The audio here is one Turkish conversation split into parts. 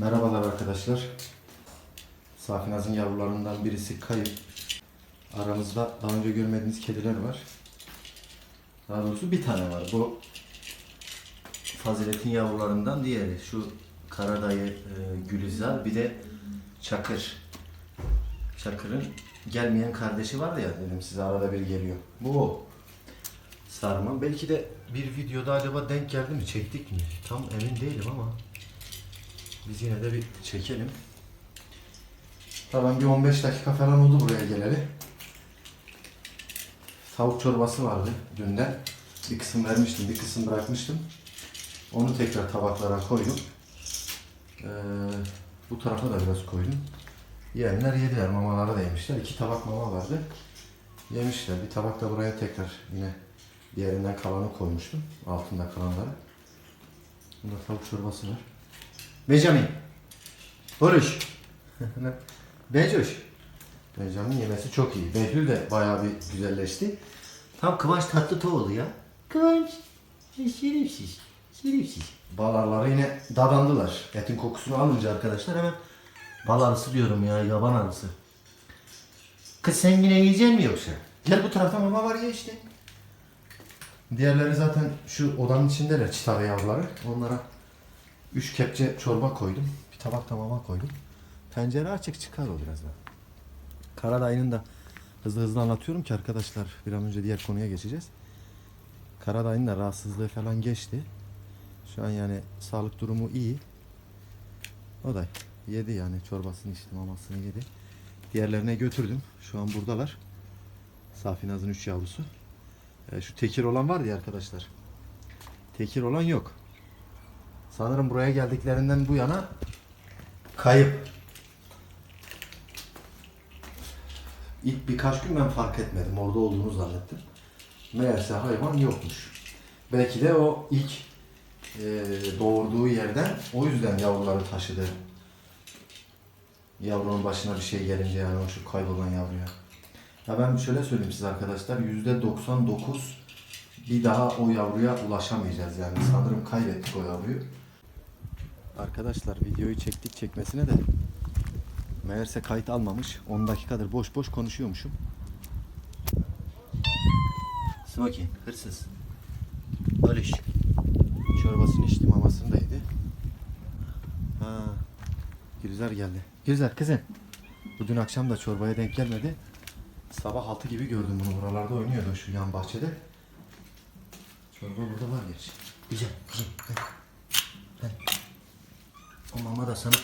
Merhabalar arkadaşlar. Safinaz'ın yavrularından birisi kayıp. Aramızda daha önce görmediğiniz kediler var. Daha doğrusu bir tane var. Bu Fazilet'in yavrularından diğeri. Şu Karadayı e, Gülizar bir de Çakır. Çakır'ın gelmeyen kardeşi var ya dedim size arada bir geliyor. Bu o. Sarma. Belki de bir videoda acaba denk geldi mi? Çektik mi? Tam emin değilim ama biz yine de bir çekelim. Tamam bir 15 dakika falan oldu buraya geleli. Tavuk çorbası vardı dünden. Bir kısım vermiştim, bir kısım bırakmıştım. Onu tekrar tabaklara koydum. Ee, bu tarafa da biraz koydum. Yiyenler yediler, mamaları da yemişler. İki tabak mama vardı. Yemişler. Bir tabak da buraya tekrar yine diğerinden kalanı koymuştum. Altında kalanları. Bunda tavuk çorbası var. Benjamin. Barış. Becoş. Benjamin yemesi çok iyi. Behlül de bayağı bir güzelleşti. Tam Kıvanç Tatlıtuğlu ya. Kıvanç. Şerefsiz. Şerefsiz. Balarları yine dadandılar. Etin kokusunu alınca arkadaşlar hemen bal arısı diyorum ya yaban arısı. Kız sen yine yiyecek mi yoksa? Gel bu tarafta mama var ya işte. Diğerleri zaten şu odanın içindeler çıtara yavruları. Onlara üç kepçe çorba koydum. Bir tabak da mama koydum. Pencere açık çıkar o birazdan. Karadayı'nın da hızlı hızlı anlatıyorum ki arkadaşlar bir an önce diğer konuya geçeceğiz. Karadayı'nın da rahatsızlığı falan geçti. Şu an yani sağlık durumu iyi. O da yedi yani çorbasını içti mamasını yedi. Diğerlerine götürdüm. Şu an buradalar. Safinaz'ın üç yavrusu. E, şu tekir olan var ya arkadaşlar. Tekir olan yok. Sanırım buraya geldiklerinden bu yana kayıp. İlk birkaç gün ben fark etmedim. Orada olduğunu zannettim. Meğerse hayvan yokmuş. Belki de o ilk e, doğurduğu yerden o yüzden yavruları taşıdı. Yavrunun başına bir şey gelince yani o şu kaybolan yavruya. Ya ben şöyle söyleyeyim size arkadaşlar yüzde 99 bir daha o yavruya ulaşamayacağız yani sanırım kaybettik o yavruyu. Arkadaşlar videoyu çektik çekmesine de meğerse kayıt almamış 10 dakikadır boş boş konuşuyormuşum. Smoky hırsız. Barış. Çorbasını içti mamasını da yedi. Gülizar geldi. Gülizar kızım. Bu dün akşam da çorbaya denk gelmedi. Sabah 6 gibi gördüm bunu buralarda oynuyordu şu yan bahçede. Çorba burada var gerçi. Güzel kızım. Hadi. Hadi. O mama da sana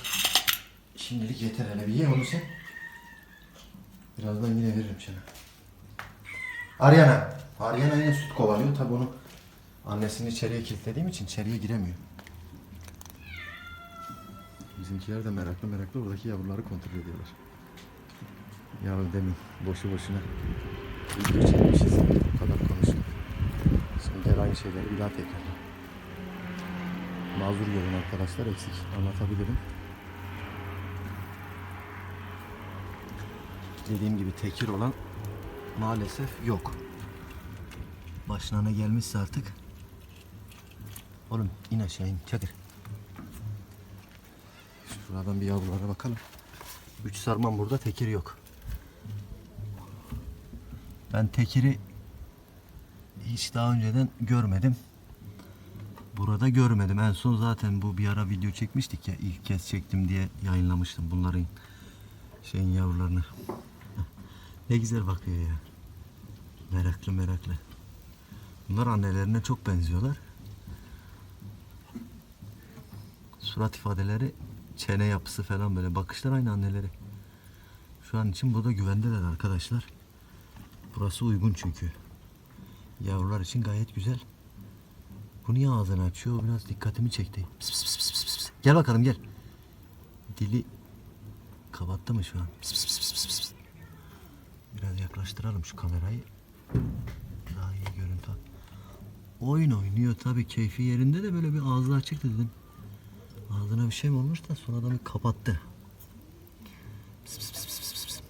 şimdilik yeter hele bir ye onu sen. Birazdan yine veririm sana. Ariana. Ariana yine süt kovalıyor. Tabi onu annesini içeriye kilitlediğim için içeriye giremiyor. Bizimkiler de meraklı meraklı buradaki yavruları kontrol ediyorlar. Ya demin boşu boşuna video çekmişiz. Bu kadar konuşuyor. Şimdi gel aynı şeyleri bir daha tekrarla. Mazur görün arkadaşlar eksik anlatabilirim. Dediğim gibi tekir olan maalesef yok. Başına ne gelmişse artık. Oğlum in aşağı in çakır. Şuradan bir yavrulara bakalım. Üç sarman burada tekir yok. Ben tekiri hiç daha önceden görmedim. Burada görmedim. En son zaten bu bir ara video çekmiştik ya. ilk kez çektim diye yayınlamıştım bunların şeyin yavrularını. Ne güzel bakıyor ya. Meraklı meraklı. Bunlar annelerine çok benziyorlar. Surat ifadeleri, çene yapısı falan böyle bakışlar aynı anneleri. Şu an için burada güvendeler arkadaşlar. Burası uygun çünkü. Yavrular için gayet güzel. Bu niye ağzını açıyor? Biraz dikkatimi çekti. Pıs pıs pıs pıs pıs. Gel bakalım gel. Dili kapattı mı şu an? Pıs pıs pıs pıs pıs. Biraz yaklaştıralım şu kamerayı. Daha iyi görüntü. Oyun oynuyor tabii keyfi yerinde de böyle bir ağzı açıktı dedim. Ağzına bir şey mi olmuş da sonradan bir kapattı. Pıs pıs pıs pıs pıs pıs.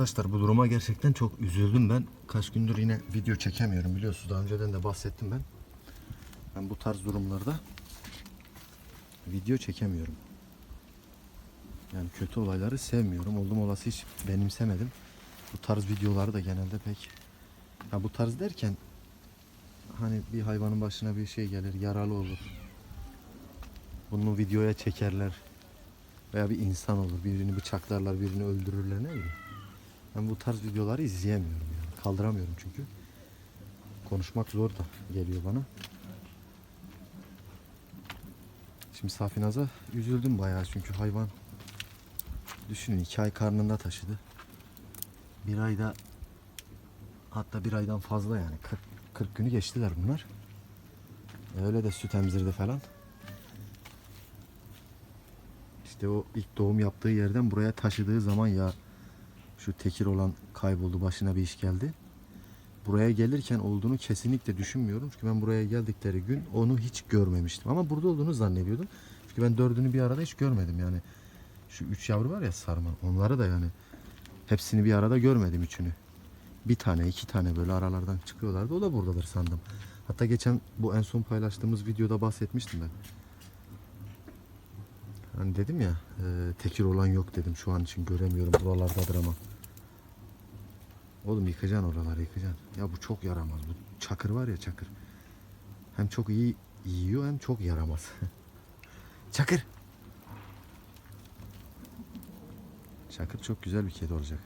Arkadaşlar bu duruma gerçekten çok üzüldüm ben. Kaç gündür yine video çekemiyorum biliyorsunuz daha önceden de bahsettim ben. Ben bu tarz durumlarda video çekemiyorum. Yani kötü olayları sevmiyorum. Oldum olası hiç benimsemedim. Bu tarz videoları da genelde pek ha bu tarz derken hani bir hayvanın başına bir şey gelir, yaralı olur. Bunu videoya çekerler. Veya bir insan olur. Birini bıçaklarlar, birini öldürürler ne bileyim. Ben bu tarz videoları izleyemiyorum yani. Kaldıramıyorum çünkü. Konuşmak zor da geliyor bana. Şimdi Safinaz'a üzüldüm bayağı çünkü hayvan düşünün iki ay karnında taşıdı. Bir ayda hatta bir aydan fazla yani 40, 40 günü geçtiler bunlar. Öyle de süt emzirdi falan. İşte o ilk doğum yaptığı yerden buraya taşıdığı zaman ya şu tekir olan kayboldu başına bir iş geldi. Buraya gelirken olduğunu kesinlikle düşünmüyorum. Çünkü ben buraya geldikleri gün onu hiç görmemiştim. Ama burada olduğunu zannediyordum. Çünkü ben dördünü bir arada hiç görmedim yani. Şu üç yavru var ya sarma. Onları da yani hepsini bir arada görmedim üçünü. Bir tane iki tane böyle aralardan çıkıyorlardı. O da buradadır sandım. Hatta geçen bu en son paylaştığımız videoda bahsetmiştim ben. Hani dedim ya e, tekir olan yok dedim. Şu an için göremiyorum buralardadır ama. Oğlum yıkacaksın oraları yıkacaksın. Ya bu çok yaramaz. Bu çakır var ya çakır. Hem çok iyi yiyor hem çok yaramaz. çakır. Çakır çok güzel bir kedi olacak.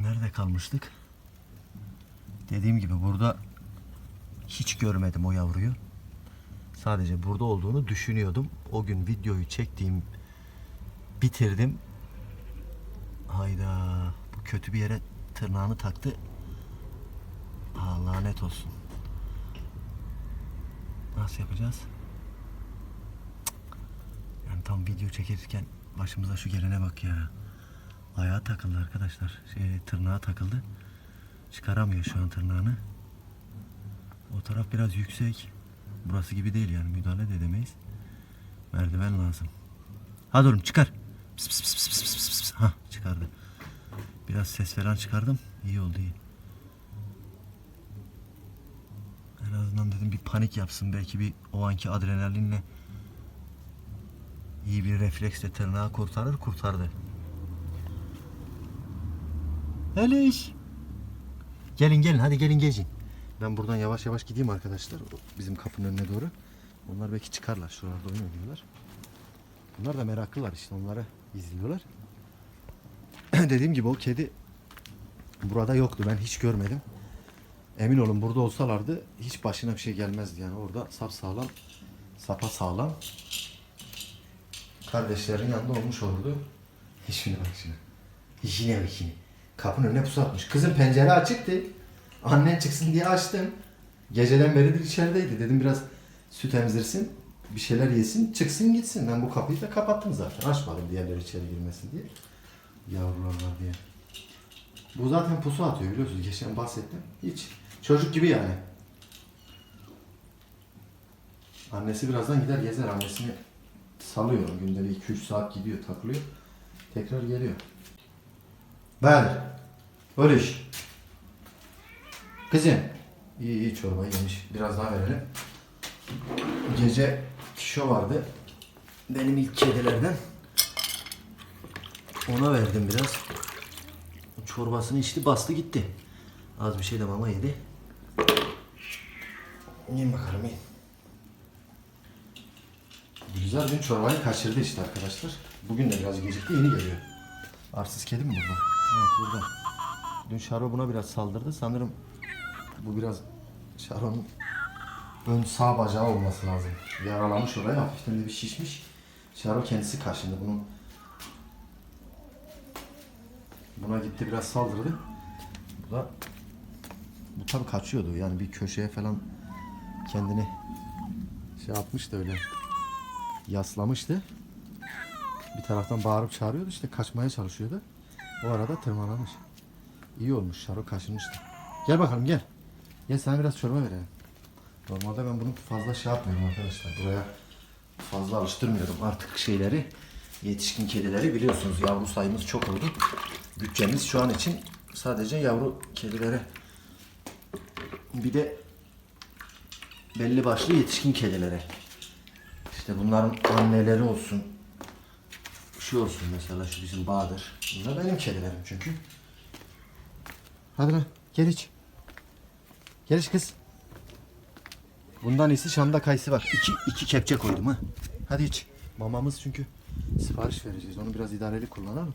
Nerede kalmıştık? Dediğim gibi burada hiç görmedim o yavruyu. Sadece burada olduğunu düşünüyordum. O gün videoyu çektiğim bitirdim. Hayda bu kötü bir yere tırnağını taktı. Ha, lanet olsun. Nasıl yapacağız? Yani tam video çekirken başımıza şu gelene bak ya. Ayağa takıldı arkadaşlar. Şey, tırnağa takıldı. Çıkaramıyor şu an tırnağını. O taraf biraz yüksek. Burası gibi değil yani müdahale de edemeyiz. Merdiven lazım. Hadi oğlum çıkar. Pıs pıs pıs pıs pıs pıs pıs. Hah çıkardı. Biraz ses falan çıkardım. İyi oldu iyi. En azından dedim bir panik yapsın. Belki bir o anki adrenalinle iyi bir refleksle tırnağı kurtarır kurtardı. Eliş. Gelin gelin hadi gelin gezin. Ben buradan yavaş yavaş gideyim arkadaşlar. Bizim kapının önüne doğru. Onlar belki çıkarlar. Şuralarda oyun oynuyorlar. Bunlar da meraklılar işte. Onları izliyorlar. Dediğim gibi o kedi burada yoktu. Ben hiç görmedim. Emin olun burada olsalardı hiç başına bir şey gelmezdi. Yani orada sap sağlam, sapa sağlam kardeşlerin yanında olmuş olurdu. İşine bak şimdi. İşine bak şimdi. Kapının önüne pusu atmış. Kızım pencere açıktı. Annen çıksın diye açtım. Geceden beridir içerideydi. Dedim biraz süt emzirsin. Bir şeyler yesin. Çıksın gitsin. Ben bu kapıyı da kapattım zaten. Açmadım diğerleri içeri girmesin diye. Yavrular diye. Bu zaten pusu atıyor biliyorsunuz. Geçen bahsettim. Hiç. Çocuk gibi yani. Annesi birazdan gider gezer. Annesini salıyor. Günde bir 2-3 saat gidiyor takılıyor. Tekrar geliyor. Bahadır. Öyle iş. Kızım. İyi iyi çorba yemiş. Biraz daha verelim. Gece kişo vardı. Benim ilk kedilerden. Ona verdim biraz. Çorbasını içti bastı gitti. Az bir şey de mama yedi. Yiyin bakalım yiyin. Güzel dün çorbayı kaçırdı işte arkadaşlar. Bugün de biraz gecikti yeni geliyor. Arsız kedi mi burada? Evet burada. Dün Şaro buna biraz saldırdı. Sanırım bu biraz Şaro'nun ön sağ bacağı olması lazım. Yaralamış oraya hafiften de bir şişmiş. Şaro kendisi kaşındı bunun. Buna gitti biraz saldırdı. Bu da bu tabi kaçıyordu yani bir köşeye falan kendini şey yapmıştı öyle yaslamıştı. Bir taraftan bağırıp çağırıyordu işte kaçmaya çalışıyordu. O arada tırmalamış. İyi olmuş Şaro kaşınmıştı. Gel bakalım gel. Gel sana biraz çorba verelim. Normalde ben bunu fazla şey yapmıyorum arkadaşlar. Buraya fazla alıştırmıyorum artık şeyleri. Yetişkin kedileri biliyorsunuz yavru sayımız çok oldu. Bütçemiz şu an için sadece yavru kedilere. Bir de belli başlı yetişkin kedilere. İşte bunların anneleri olsun. Şu olsun mesela şu bizim Bahadır. Bunlar benim kedilerim çünkü. Hadi lan gel iç. Gel iç kız. Bundan iyisi Şam'da kayısı var. İki, iki kepçe koydum ha. Hadi iç. Mamamız çünkü sipariş vereceğiz. Onu biraz idareli kullanalım.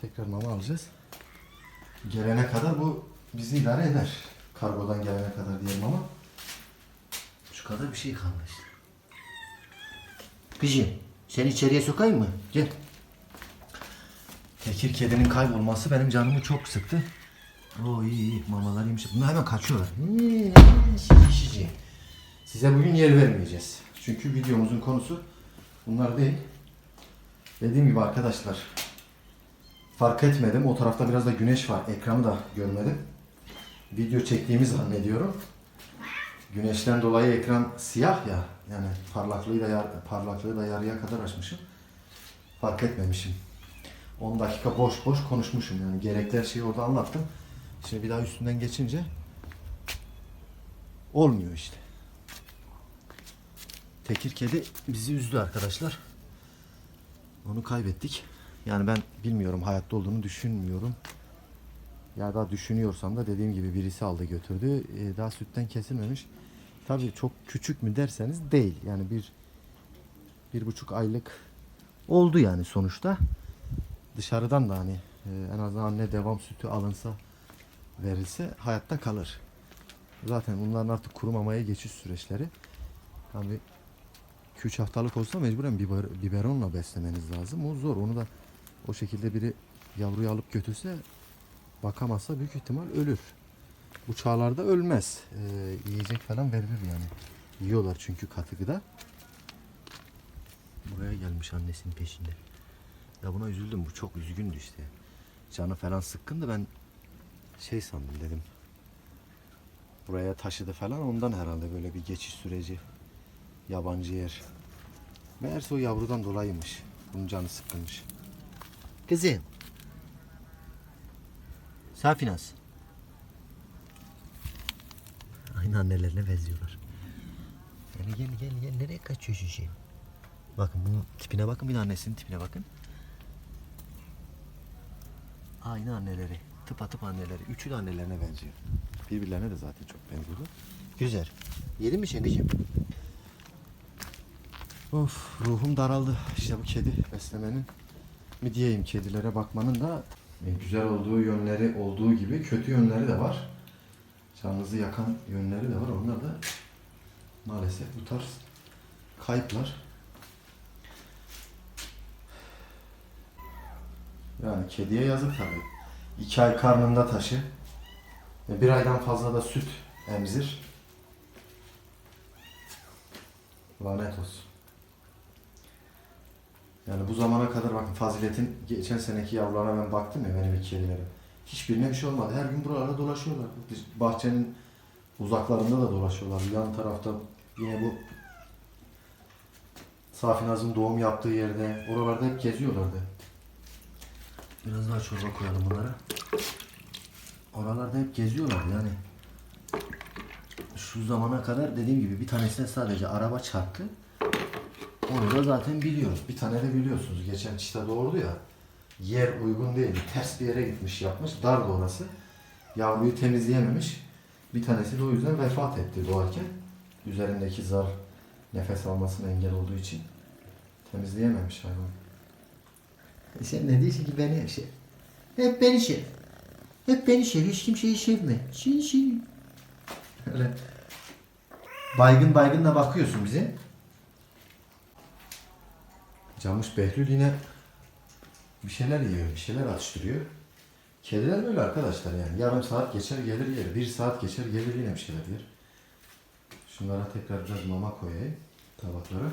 Tekrar mama alacağız. Gelene kadar bu bizi idare eder. Kargodan gelene kadar diyelim ama. Şu kadar bir şey kalmış. Kızım seni içeriye sokayım mı? Gel. Tekir kedinin kaybolması benim canımı çok sıktı. Oo iyi iyi mamalar yemiş. Bunlar hemen kaçıyorlar. Hmm, şişi şişi. Size bugün yer vermeyeceğiz. Çünkü videomuzun konusu bunlar değil. Dediğim gibi arkadaşlar fark etmedim. O tarafta biraz da güneş var. Ekranı da görmedim. Video çektiğimi zannediyorum. Güneşten dolayı ekran siyah ya. Yani parlaklığı da yar, parlaklığı da yarıya kadar açmışım. Fark etmemişim. 10 dakika boş boş konuşmuşum yani. Gerekli her şeyi orada anlattım. Şimdi bir daha üstünden geçince olmuyor işte. Tekir kedi bizi üzdü arkadaşlar. Onu kaybettik. Yani ben bilmiyorum hayatta olduğunu düşünmüyorum. Ya da düşünüyorsam da dediğim gibi birisi aldı götürdü. Ee, daha sütten kesilmemiş. Tabii çok küçük mü derseniz değil. Yani bir bir buçuk aylık oldu yani sonuçta. Dışarıdan da hani e, en azından anne devam sütü alınsa verilse hayatta kalır. Zaten bunların artık kurumamaya geçiş süreçleri. Tabii 2-3 haftalık olsa mecburen biber, biberonla beslemeniz lazım. O zor. Onu da o şekilde biri yavruyu alıp götürse bakamazsa büyük ihtimal ölür. Bu çağlarda ölmez. Ee, yiyecek falan verilir yani. Yiyorlar çünkü katı gıda. Buraya gelmiş annesinin peşinde. Ya buna üzüldüm. Bu çok üzgündü işte. Canı falan sıkkındı. Ben şey sandım dedim. Buraya taşıdı falan ondan herhalde böyle bir geçiş süreci. Yabancı yer. Meğerse o yavrudan dolayıymış. Bunun canı sıkkınmış. Kızım. Safinas. Aynı annelerine benziyorlar. Gel gel gel gel nereye kaçıyor şu şey? Bakın bunun tipine bakın bir de annesinin tipine bakın. Aynı anneleri. Tıpatıp anneleri. Üçü de annelerine benziyor. Birbirlerine de zaten çok benziyorlar. Güzel. Yedin mi şengeciğim? Of ruhum daraldı. İşte bu kedi beslemenin mi diyeyim kedilere bakmanın da güzel olduğu yönleri olduğu gibi kötü yönleri de var. Canınızı yakan yönleri de var. Onlar da maalesef bu tarz kayıplar. Yani kediye yazık tabii. İki ay karnında taşı. Bir aydan fazla da süt emzir. Lanet olsun. Yani bu zamana kadar bakın Fazilet'in geçen seneki yavrularına ben baktım ya benim iki kedilerim. Hiçbirine bir şey olmadı. Her gün buralarda dolaşıyorlar. Bahçenin uzaklarında da dolaşıyorlar. Yan tarafta yine bu Safinaz'ın doğum yaptığı yerde oralarda hep geziyorlardı. Biraz daha çorba koyalım bunlara. Oralarda hep geziyorlar yani. Şu zamana kadar dediğim gibi bir tanesine sadece araba çarptı. Onu da zaten biliyoruz. Bir tane de biliyorsunuz. Geçen çita doğurdu ya. Yer uygun değil. Ters bir yere gitmiş yapmış. Dar da orası. Yavruyu temizleyememiş. Bir tanesi de o yüzden vefat etti doğarken. Üzerindeki zar nefes almasına engel olduğu için temizleyememiş hayvan. E sen ne diyorsun ki beni şey? Hep beni şey. Hep beni sev. Hiç kimseyi sevme. Şin şin. Öyle baygın baygın da bakıyorsun bize. Camış Behlül yine bir şeyler yiyor, bir şeyler atıştırıyor. Kediler böyle arkadaşlar yani. Yarım saat geçer gelir yer. Bir saat geçer gelir yine bir şeyler yer. Şunlara tekrar biraz mama koyayım tabaklara.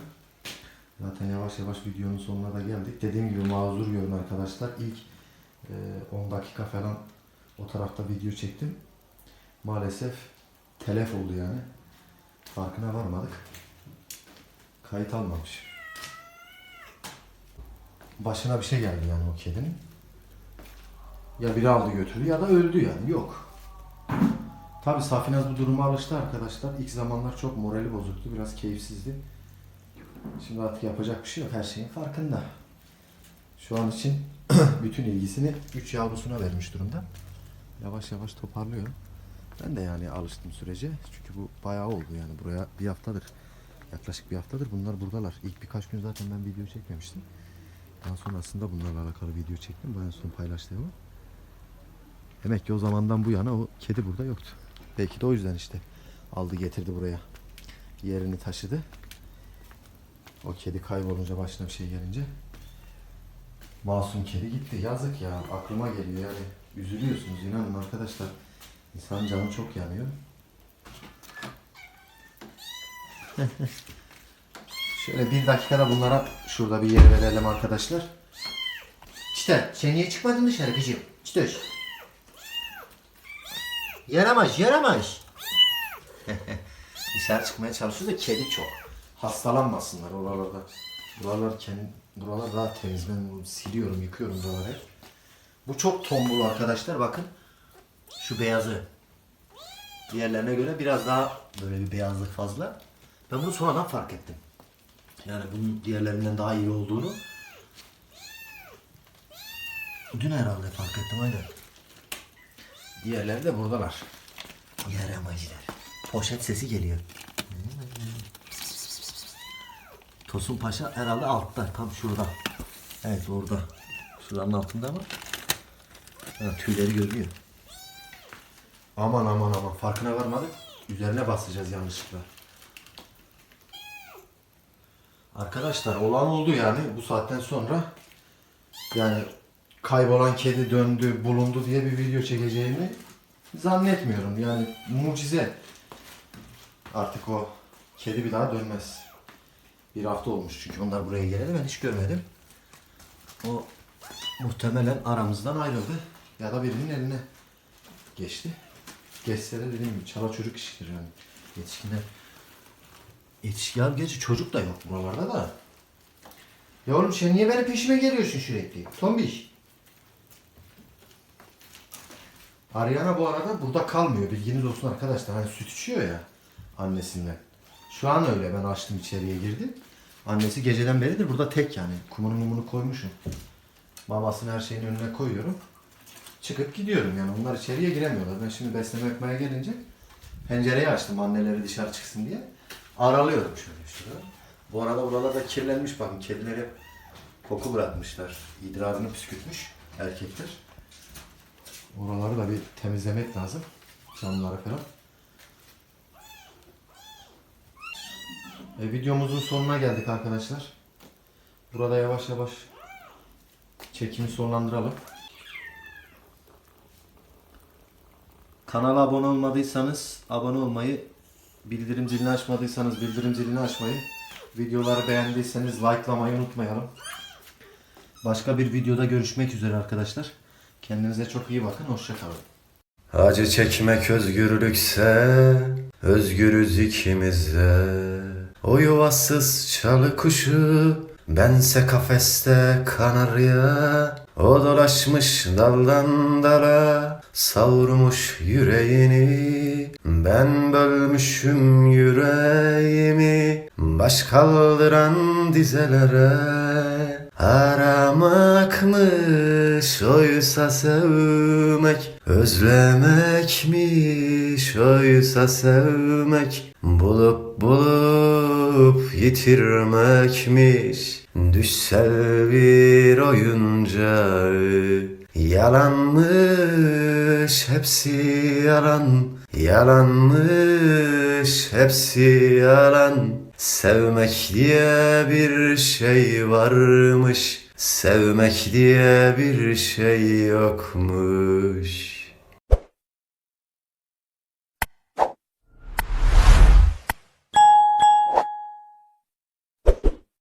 Zaten yavaş yavaş videonun sonuna da geldik. Dediğim gibi mazur görün arkadaşlar. İlk e, 10 dakika falan o tarafta video çektim. Maalesef telef oldu yani. Farkına varmadık. Kayıt almamış. Başına bir şey geldi yani o kedinin. Ya biri aldı götürdü ya da öldü yani. Yok. Tabi Safinaz bu duruma alıştı arkadaşlar. İlk zamanlar çok morali bozuktu. Biraz keyifsizdi. Şimdi artık yapacak bir şey yok. Her şeyin farkında. Şu an için bütün ilgisini 3 yavrusuna vermiş durumda. Yavaş yavaş toparlıyor. Ben de yani alıştım sürece. Çünkü bu bayağı oldu yani. Buraya bir haftadır. Yaklaşık bir haftadır bunlar buradalar. İlk birkaç gün zaten ben video çekmemiştim. Daha sonrasında bunlarla alakalı video çektim. Bu son paylaştığımı. Demek ki o zamandan bu yana o kedi burada yoktu. Belki de o yüzden işte aldı getirdi buraya. Yerini taşıdı. O kedi kaybolunca başına bir şey gelince masum kedi gitti. Yazık ya aklıma geliyor yani. Üzülüyorsunuz inanın arkadaşlar. İnsan canı çok yanıyor. Şöyle bir dakikada bunlara şurada bir yer verelim arkadaşlar. İşte sen niye çıkmadın dışarı kızım? İşte. Yaramaz yaramaz. Dışarı çıkmaya çalışıyoruz da kedi çok. Hastalanmasınlar oralarda. Buralar kendi, buralar daha temiz. Ben siliyorum, yıkıyorum buraları. Bu çok tombul arkadaşlar bakın. Şu beyazı. Diğerlerine göre biraz daha böyle bir beyazlık fazla. Ben bunu sonradan fark ettim. Yani bunun diğerlerinden daha iyi olduğunu dün herhalde fark ettim aynen. Diğerleri de buradalar. Yaramacılar. Poşet sesi geliyor. Tosun Paşa herhalde altta, tam şurada. Evet orada. Şuranın altında ama. Ha, tüyleri görünüyor. Aman aman aman farkına varmadık. Üzerine basacağız yanlışlıkla. Arkadaşlar olan oldu yani bu saatten sonra yani kaybolan kedi döndü bulundu diye bir video çekeceğimi zannetmiyorum. Yani mucize. Artık o kedi bir daha dönmez. Bir hafta olmuş çünkü onlar buraya geleli ben hiç görmedim. O muhtemelen aramızdan ayrıldı ya da birinin eline geçti. Geçse de dediğim gibi çala çocuk işidir yani. Yetişkinler Yetişkin ya gerçi çocuk da yok buralarda da. Ya oğlum sen niye benim peşime geliyorsun sürekli? Tombiş. Ariana bu arada burada kalmıyor. Bilginiz olsun arkadaşlar. Hani süt içiyor ya annesinden. Şu an öyle. Ben açtım içeriye girdi. Annesi geceden beridir burada tek yani. Kumunu mumunu koymuşum. Mamasını her şeyin önüne koyuyorum. Çıkıp gidiyorum yani. Onlar içeriye giremiyorlar. Ben şimdi besleme yapmaya gelince pencereyi açtım anneleri dışarı çıksın diye. Aralıyorum şöyle şurada. Bu arada buralarda kirlenmiş bakın. Kediler hep koku bırakmışlar. İdrarını püskürtmüş erkekler. Oraları da bir temizlemek lazım. Camları falan. E, videomuzun sonuna geldik arkadaşlar. Burada yavaş yavaş çekimi sonlandıralım. Kanala abone olmadıysanız abone olmayı, bildirim zilini açmadıysanız bildirim zilini açmayı, videoları beğendiyseniz likelamayı unutmayalım. Başka bir videoda görüşmek üzere arkadaşlar. Kendinize çok iyi bakın. Hoşçakalın. Acı çekmek özgürlükse Özgürüz ikimiz O yuvasız çalı kuşu Bense kafeste kanarya O dolaşmış daldan dala Savrmuş yüreğini. Ben bölmüşüm yüreğimi Baş kaldıran dizelere Aramakmış oysa sevmek? Özlemekmiş oysa sevmek? Bulup bulup yitirmekmiş. Düşsel bir oyuncağı. Yalanmış hepsi yalan. Yalanmış hepsi yalan Sevmek diye bir şey varmış Sevmek diye bir şey yokmuş